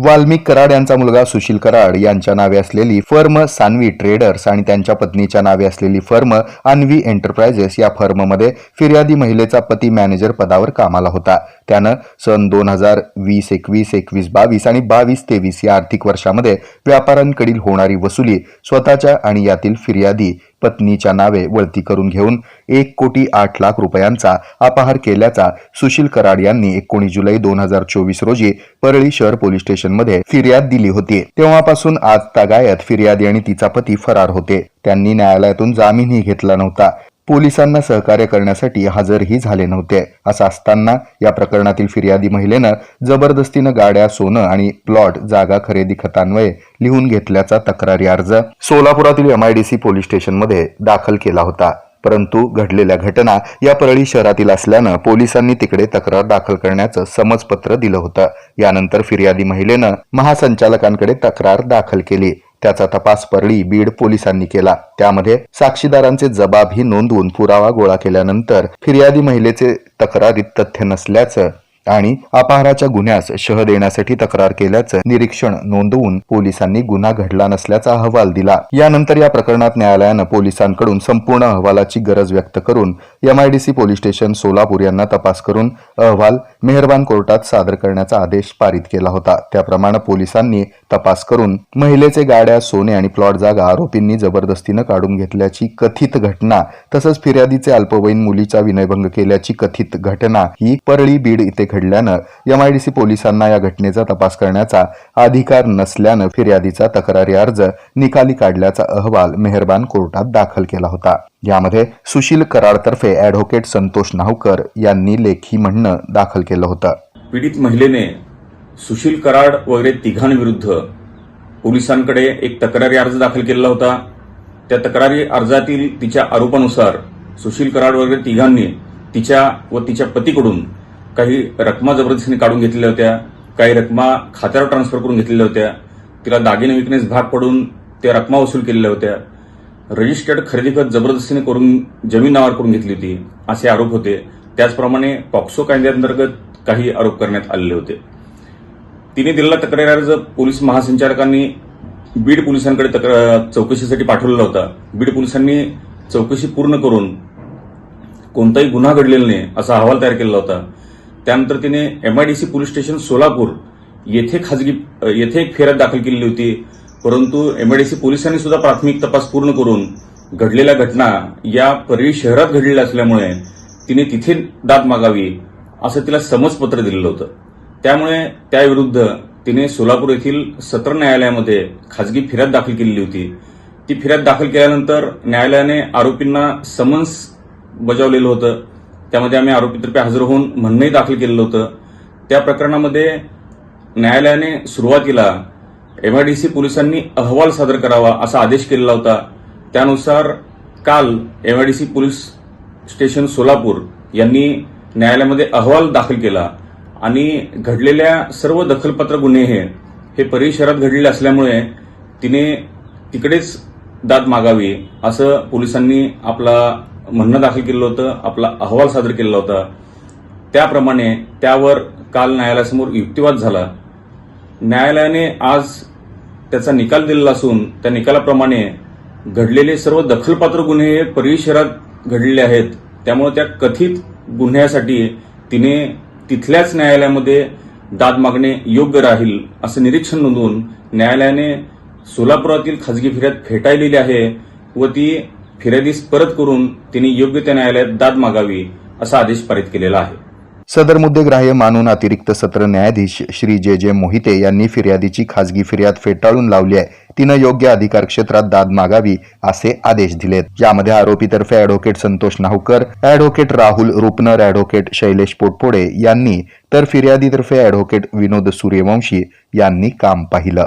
वाल्मिक कराड यांचा मुलगा सुशील कराड यांच्या नावे असलेली फर्म सान्वी ट्रेडर्स आणि त्यांच्या पत्नीच्या नावे असलेली फर्म अन्वी एंटरप्राइजेस या फर्ममध्ये फिर्यादी महिलेचा पती मॅनेजर पदावर कामाला होता. त्यानं सन दोन हजार वीस एकवीस एकवीस बावीस आणि बावीस तेवीस या आर्थिक वर्षामध्ये व्यापाऱ्यांकडील होणारी वसुली स्वतःच्या आणि यातील फिर्यादी पत्नीच्या नावे वळती करून घेऊन एक कोटी आठ लाख रुपयांचा अपहार केल्याचा सुशील कराड यांनी एकोणीस जुलै दोन हजार चोवीस रोजी परळी शहर पोलीस स्टेशनमध्ये फिर्याद दिली होती. तेव्हापासून आज तागायत फिर्यादी आणि तिचा पती फरार होते. त्यांनी न्यायालयातून जामीनही घेतला नव्हता. पोलिसांना सहकार्य करण्यासाठी हजरही झाले नव्हते. असं असताना या प्रकरणातील फिर्यादी महिलेनं जबरदस्तीनं गाड्या सोनं आणि प्लॉट जागा खरेदी खतान्वये लिहून घेतल्याचा तक्रारी अर्ज सोलापुरातील एमआयडीसी पोलीस स्टेशनमध्ये दाखल केला होता. परंतु घडलेल्या घटना या परळी शहरातील असल्यानं पोलिसांनी तिकडे तक्रार दाखल करण्याचं समजपत्र दिलं होतं. यानंतर फिर्यादी महिलेनं महासंचालकांकडे तक्रार दाखल केली. त्याचा तपास परळी बीड पोलिसांनी केला. त्यामध्ये साक्षीदारांचे जबाबही नोंदवून पुरावा गोळा केल्यानंतर फिर्यादी महिलेचे तक्रारीत तथ्य नसल्याचं आणि अपहाराच्या गुन्ह्यास शह देण्यासाठी तक्रार केल्याचं निरीक्षण नोंदवून पोलिसांनी गुन्हा घडला नसल्याचा अहवाल दिला. यानंतर या प्रकरणात न्यायालयानं पोलिसांकडून संपूर्ण अहवालाची गरज व्यक्त करून एमआयडीसी पोलीस स्टेशन सोलापूर यांना तपास करून अहवाल मेहरबान कोर्टात सादर करण्याचा आदेश पारित केला होता. त्याप्रमाणे पोलिसांनी तपास करून महिलेचे गाड्या सोने आणि प्लॉट जागा आरोपींनी जबरदस्तीनं काढून घेतल्याची कथित घटना तसंच फिर्यादीचे अल्पवयीन मुलीचा विनयभंग केल्याची कथित घटना ही परळी बीड इथे घडल्यानं एमआयडीसी पोलिसांना या घटनेचा तपास करण्याचा अधिकार नसल्यानं फिर्यादीचा तक्रारी अर्ज निकाली काढल्याचा अहवाल मेहरबान कोर्टात दाखल केला होता. यामध्ये सुशील कराडतर्फे ॲडव्होकेट संतोष नावकर यांनी लेखी म्हणणं दाखल केलं होतं. पीडित महिलेने सुशील कराड वगैरे तिघांविरुद्ध पोलिसांकडे एक तक्रारी अर्ज दाखल केलेला होता. त्या तक्रारी अर्जातील तिच्या आरोपानुसार सुशील कराड वगैरे तिघांनी तिच्या व तिच्या पतीकडून काही रकमा जबरदस्तीने काढून घेतलेल्या होत्या काही रकमा खात्यावर ट्रान्सफर करून घेतलेल्या होत्या. तिला दागिने विकण्यास भाग पडून त्या रकमा वसूल केलेल्या होत्या. रजिस्टर्ड खरेदी खत जबरदस्तीने करून जमीन नावावर करून घेतली होती असे आरोप होते. त्याचप्रमाणे पॉक्सो कायद्याअंतर्गत काही आरोप करण्यात आलेले होते. तिने दिलेला तक्रार अर्ज पोलीस महासंचालकांनी बीड पोलिसांकडे तक्रार चौकशीसाठी पाठवलेला होता. बीड पोलिसांनी चौकशी पूर्ण करून कोणताही गुन्हा घडलेला नाही असा अहवाल तयार केलेला होता. त्यानंतर तिने एमआयडीसी पोलीस स्टेशन सोलापूर येथे खाजगी येथे एक फेऱ्यात दाखल केलेली होती. परंतु एमआयडीसी पोलिसांनी सुद्धा प्राथमिक तपास पूर्ण करून घडलेल्या घटना या परळी शहरात घडलेल्या असल्यामुळे तिने तिथे दाद मागावी असं तिला समजपत्र दिलेलं होतं. त्यामुळे त्याविरुद्ध तिने सोलापूर येथील सत्र न्यायालयामध्ये खाजगी फिर्याद दाखल केलेली होती. ती फिर्याद दाखल केल्यानंतर न्यायालयाने आरोपींना समन्स बजावलेलं होतं. त्यामध्ये आम्ही आरोपीतर्फे हजर होऊन म्हणणंही दाखल केलेलं होतं. त्या प्रकरणामध्ये न्यायालयाने सुरुवातीला एमआयडीसी पोलिसांनी अहवाल सादर करावा असा आदेश केलेला होता. त्यानुसार काल एमआयडीसी पोलीस स्टेशन सोलापूर यांनी न्यायालयामध्ये अहवाल दाखल केला आणि घडलेल्या सर्व दखलपत्र गुन्हे हे हे परिसरात घडलेले असल्यामुळे तिने तिकडेच दाद मागावी असं पोलिसांनी आपला म्हणणं दाखल केलं होतं आपला अहवाल सादर केलेला होता. त्याप्रमाणे त्यावर काल न्यायालयासमोर युक्तिवाद झाला. न्यायालयाने आज त्याचा निकाल दिलेला असून त्या निकालाप्रमाणे घडलेले सर्व दखलपात्र गुन्हे हे परळी शहरात घडलेले आहेत. त्यामुळे त्या कथित गुन्ह्यासाठी तिने तिथल्याच न्यायालयामध्ये दाद मागणे योग्य राहील असं निरीक्षण नोंदवून न्यायालयाने सोलापुरातील खाजगी फिर्याद फेटाळलेली आहे व ती फिर्यादीस परत करून तिने योग्य त्या न्यायालयात दाद मागावी असा आदेश पारित केलेला आहे. सदर मुद्देग्राह्य मानून अतिरिक्त सत्र न्यायाधीश श्री जे जे मोहिते यांनी फिर्यादीची खाजगी फिर्याद फेटाळून लावली आहे. तिनं योग्य अधिकार क्षेत्रात दाद मागावी असे आदेश दिलेत. यामध्ये आरोपीतर्फे advocate Santosh Nahukar advocate Rahul Rupnar advocate Shailesh Potpode यांनी तर फिर्यादीतर्फे अॅडव्होकेट विनोद सूर्यवंशी यांनी काम पाहिलं.